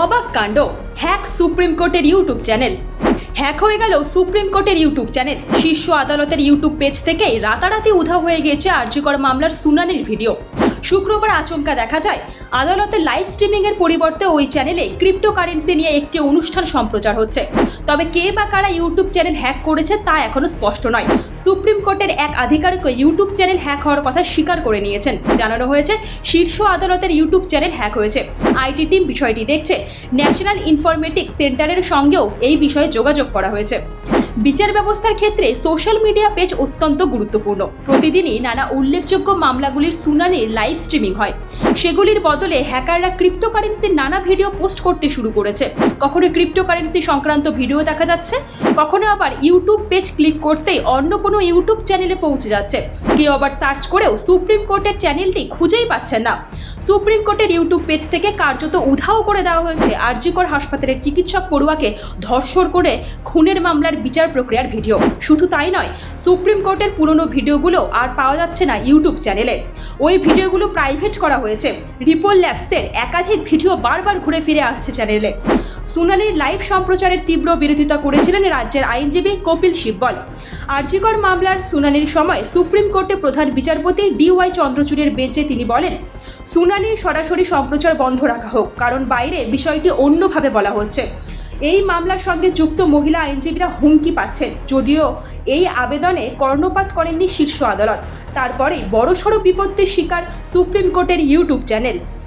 অবাক কাণ্ড। Hack supreme কোর্টের ইউটিউব চ্যানেল। হ্যাক হয়ে গেল সুপ্রিম কোর্টের ইউটিউব চ্যানেল। শীর্ষ আদালতের ইউটিউব পেজ থেকে রাতারাতি উধাও হয়ে গেছে আর্যকর মামলার শুনানির ভিডিও। শুক্রবার আচমকা দেখা যায়। আদালতে লাইভ স্ট্রিমিং এর পরিবর্তে ওই চ্যানেলে ক্রিপ্টোকারেন্সি নিয়ে একটি অনুষ্ঠান সম্প্রচার হচ্ছে। তবে কে বা কারা ইউটিউব চ্যানেল হ্যাক করেছে তা এখনও স্পষ্ট নয়। সুপ্রিম কোর্টের এক আধিকারিক ইউটিউব চ্যানেল হ্যাক হওয়ার কথা স্বীকার করে নিয়েছেন। জানানো হয়েছে, শীর্ষ আদালতের ইউটিউব চ্যানেল হ্যাক হয়েছে। আইটি টিম বিষয়টি দেখছে। ন্যাশনাল ইনফরমেটিক্স সেন্টারের সঙ্গেও এই বিষয়ে যোগাযোগ করা হয়েছে। বিচার ব্যবস্থার ক্ষেত্রে সোশ্যাল মিডিয়া পেজ অত্যন্ত গুরুত্বপূর্ণ। প্রতিদিনই নানা উল্লেখযোগ্য মামলাগুলির শুনানির লাইভ স্ট্রিমিং হয়। সেগুলির বদলে হ্যাকাররা ক্রিপ্টোকারেন্সির নানা ভিডিও পোস্ট করতে শুরু করেছে। কখনো ক্রিপ্টোকারেন্সি সংক্রান্ত ভিডিও দেখা যাচ্ছে, কখনো আবার ইউটিউব পেজ ক্লিক করতেই অন্য কোনো ইউটিউব চ্যানেলে পৌঁছে যাচ্ছে। কেউ আবার সার্চ করেও সুপ্রিম কোর্টের চ্যানেলটি খুঁজেই পাচ্ছেন না। সুপ্রিম কোর্টের ইউটিউব পেজ থেকে কার্যত উধাও করে দেওয়া হয়েছে আরজিকর হাসপাতালের চিকিৎসক পড়ুয়াকে ধর্ষণ করে খুনের মামলার বিচার প্রক্রিয়ার ভিডিও। শুধু তাই নয়, সুপ্রিম কোর্টের পুরনো ভিডিওগুলো আর পাওয়া যাচ্ছে না ইউটিউব চ্যানেলে। ওই ভিডিওগুলো প্রাইভেট করা হয়েছে। রিপোল ল্যাবসের একাধিক ভিডিও বারবার ঘুরে ফিরে আসছে চ্যানেলে। শুনানির লাইভ সম্প্রচারের তীব্র বিরোধিতা করেছিলেন রাজ্যের আইনজীবী কপিল সিব্বল আরজিকর মামলার শুনানির সময় সুপ্রিম কোর্টে প্রধান বিচারপতি ডিওয়াই চন্দ্রচূড়ের বেঞ্চে তিনি বলেন, শুনানি সরাসরি সম্প্রচার বন্ধ রাখা হোক, কারণ বাইরে বিষয়টি অন্যভাবে বলা হচ্ছে। এই মামলার সঙ্গে যুক্ত মহিলা আইনজীবীরা হুমকি পাচ্ছেন। যদিও এই আবেদনে কর্ণপাত করেননি শীর্ষ আদালত। তারপরে বড়সড় বিপত্তির শিকার সুপ্রিম কোর্টের ইউটিউব চ্যানেল।